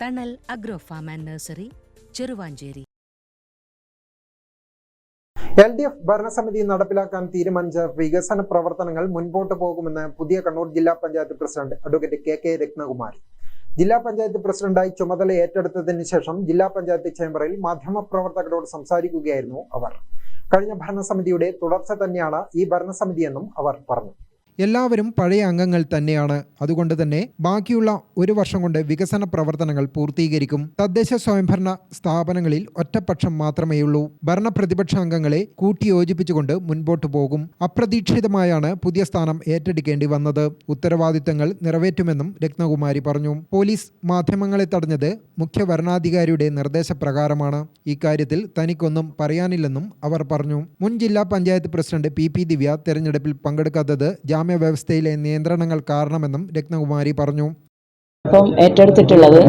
Thanal agro farm and nursery Cheruvanchery. L D F ഭരണസമിതി നടപ്പിലാക്കാൻ തീരുമാനിച്ച വികസന പ്രവർത്തനങ്ങൾ മുൻപോട്ട് പോകുമെന്ന് പുതിയ കണ്ണൂർ ജില്ലാ panchayat president advocate K K Rathnakumari. ജില്ലാ പഞ്ചായത്ത് പ്രസിഡന്റായി ചുമതല ഏറ്റെടുത്തതിന് ശേഷം ജില്ലാ പഞ്ചായത്ത് ചേംബറിൽ മാധ്യമപ്രവർത്തകരോട് സംസാരിക്കുകയായിരുന്നു അവർ. കഴിഞ്ഞ ഭരണസമിതിയുടെ തുടർച്ച തന്നെയാണ് ഈ ഭരണസമിതിയെന്നും അവർ പറഞ്ഞു. എല്ലാവരും പഴയ അംഗങ്ങൾ തന്നെയാണ്. അതുകൊണ്ട് തന്നെ ബാക്കിയുള്ള ഒരു വർഷം കൊണ്ട് വികസന പ്രവർത്തനങ്ങൾ പൂർത്തീകരിക്കും. തദ്ദേശ സ്വയംഭരണ സ്ഥാപനങ്ങളിൽ ഒറ്റപക്ഷം മാത്രമേയുള്ളൂ ഭരണ പ്രതിപക്ഷ അംഗങ്ങളെ കൂട്ടിയോജിപ്പിച്ചുകൊണ്ട് മുൻപോട്ടു പോകും. അപ്രതീക്ഷിതമായാണ് പുതിയ സ്ഥാനം ഏറ്റെടുക്കേണ്ടി വന്നത്. ഉത്തരവാദിത്തങ്ങൾ നിറവേറ്റുമെന്നും രത്നകുമാരി പറഞ്ഞു. പോലീസ് മാധ്യമങ്ങളെ തടഞ്ഞത് മുഖ്യ വരണാധികാരിയുടെ നിർദ്ദേശപ്രകാരമാണ്. ഇക്കാര്യത്തിൽ തനിക്കൊന്നും പറയാനില്ലെന്നും അവർ പറഞ്ഞു. മുൻ ജില്ലാ panchayat president P P Divya തെരഞ്ഞെടുപ്പിൽ പങ്കെടുക്കാത്തത് ജാമ്യ വ്യവസ്ഥയിലെ നിയന്ത്രണങ്ങൾ കാരണമെന്നും രത്നകുമാരി പറഞ്ഞു. ഇപ്പം ഏറ്റെടുത്തിട്ടുള്ളത്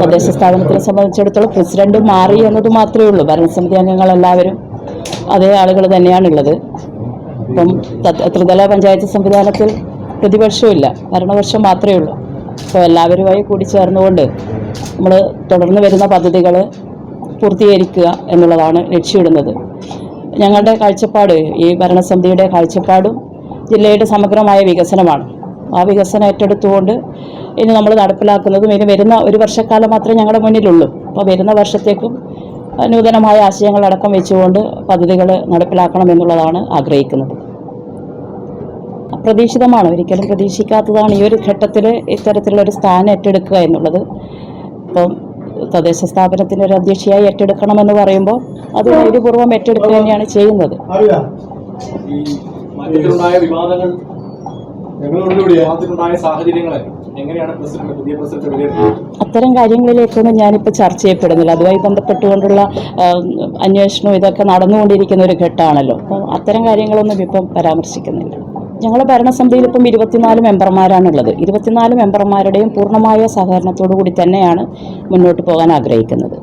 തദ്ദേശ സ്ഥാപനത്തിനെ സംബന്ധിച്ചിടത്തോളം പ്രസിഡന്റ് മാറി എന്നത് മാത്രമേ ഉള്ളൂ. ഭരണസമിതി അംഗങ്ങൾ എല്ലാവരും അതേ ആളുകൾ തന്നെയാണുള്ളത്. ഇപ്പം ത്രിതല പഞ്ചായത്ത് സംവിധാനത്തിൽ പ്രതിപക്ഷമില്ല ഭരണപക്ഷം മാത്രമേ ഉള്ളൂ. അപ്പോൾ എല്ലാവരുമായി കൂടി ചേർന്നുകൊണ്ട് നമ്മൾ തുടർന്ന് വരുന്ന പദ്ധതികൾ പൂർത്തീകരിക്കുക എന്നുള്ളതാണ് ലക്ഷ്യമിടുന്നത്. ഞങ്ങളുടെ കാഴ്ചപ്പാട് ഈ ഭരണസമിതിയുടെ കാഴ്ചപ്പാടും ജില്ലയുടെ സമഗ്രമായ വികസനമാണ്. ആ വികസനം ഏറ്റെടുത്തുകൊണ്ട് ഇനി നമ്മൾ നടപ്പിലാക്കുന്നതും ഇനി വരുന്ന ഒരു വർഷക്കാലം മാത്രമേ ഞങ്ങളുടെ മുന്നിലുള്ളൂ. അപ്പോൾ വരുന്ന വർഷത്തേക്കും നൂതനമായ ആശയങ്ങളടക്കം വെച്ചുകൊണ്ട് പദ്ധതികൾ നടപ്പിലാക്കണം എന്നുള്ളതാണ് ആഗ്രഹിക്കുന്നത്. അപ്രതീക്ഷിതമാണ് ഒരിക്കലും പ്രതീക്ഷിക്കാത്തതാണ് ഈ ഒരു ഘട്ടത്തിൽ ഇത്തരത്തിലുള്ള ഒരു സ്ഥാനം ഏറ്റെടുക്കുക എന്നുള്ളത്. ഇപ്പം തദ്ദേശ സ്ഥാപനത്തിന്റെ ഒരു അധ്യക്ഷയായി ഏറ്റെടുക്കണമെന്ന് പറയുമ്പോൾ അത് ധൈര്യപൂർവം ഏറ്റെടുക്കുക തന്നെയാണ് ചെയ്യുന്നത്. വിവാദങ്ങൾ സാഹചര്യങ്ങളെ എങ്ങനെയാണ് പ്രസിഡന്റ് പുതിയ പ്രസിഡന്റ് വിലയിരുത്തുന്നത്? അത്തരം കാര്യങ്ങളിലേക്കൊന്നും ഞാനിപ്പോൾ ചർച്ച ചെയ്യപ്പെടുന്നില്ല. അതുമായി ബന്ധപ്പെട്ടുകൊണ്ടുള്ള അന്വേഷണം അന്വേഷണവും ഇതൊക്കെ നടന്നുകൊണ്ടിരിക്കുന്ന ഒരു ഘട്ടമാണല്ലോ. അപ്പോൾ അത്തരം കാര്യങ്ങളൊന്നും ഇപ്പം പരാമർശിക്കുന്നില്ല. ഞങ്ങളുടെ ഭരണസമിതിയിൽ ഇപ്പം ഇരുപത്തിനാല് മെമ്പർമാരാണുള്ളത്. ഇരുപത്തിനാല് മെമ്പർമാരുടെയും പൂർണമായ സഹകരണത്തോടു കൂടി തന്നെയാണ് മുന്നോട്ട് പോകാൻ ആഗ്രഹിക്കുന്നത്.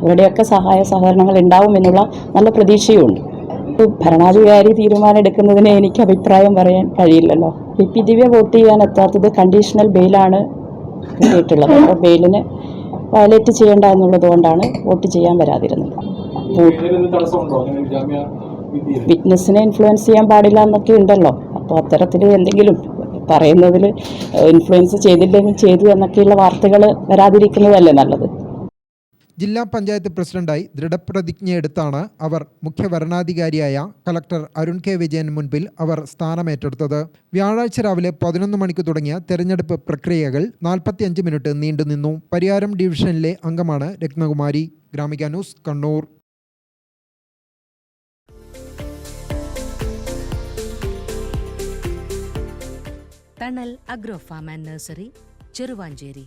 അവരുടെയൊക്കെ സഹായ സഹകരണങ്ങൾ ഉണ്ടാവും എന്നുള്ള നല്ല പ്രതീക്ഷയുണ്ട്. ഭരണാധികാരി തീരുമാനം എടുക്കുന്നതിന് എനിക്ക് അഭിപ്രായം പറയാൻ കഴിയില്ലല്ലോ. പി പി ദിവ്യ വോട്ട് ചെയ്യാൻ എത്താത്തത് കണ്ടീഷണൽ ബെയിലാണ് കിട്ടിയിട്ടുള്ളത്. അപ്പോൾ ബെയിലിന് വയലേറ്റ് ചെയ്യേണ്ട എന്നുള്ളത് കൊണ്ടാണ് വോട്ട് ചെയ്യാൻ വരാതിരുന്നത്. വിറ്റ്നസ്സിനെ ഇൻഫ്ലുവൻസ് ചെയ്യാൻ പാടില്ല എന്നൊക്കെ ഉണ്ടല്ലോ. അപ്പോൾ അത്തരത്തിൽ എന്തെങ്കിലും പറയുന്നതിൽ ഇൻഫ്ലുവൻസ് ചെയ്തില്ലെങ്കിൽ ചെയ്തു എന്നൊക്കെയുള്ള വാർത്തകൾ വരാതിരിക്കുന്നതല്ലേ നല്ലത്? ജില്ലാ പഞ്ചായത്ത് പ്രസിഡന്റായി ദൃഢപ്രതിജ്ഞയെടുത്താണ് അവർ മുഖ്യ ഭരണാധികാരിയായ കളക്ടർ അരുൺ കെ വിജയൻ മുൻപിൽ അവർ സ്ഥാനമേറ്റെടുത്തത്. വ്യാഴാഴ്ച രാവിലെ പതിനൊന്ന് മണിക്ക് തുടങ്ങിയ തെരഞ്ഞെടുപ്പ് പ്രക്രിയകൾ നാൽപ്പത്തിയഞ്ച് മിനിറ്റ് നീണ്ടു നിന്നു. പരിയാരം ഡിവിഷനിലെ അംഗമാണ് Ratnakumari. Gramika news Kannur. Thanal agro farm and nursery Cheruvanchery.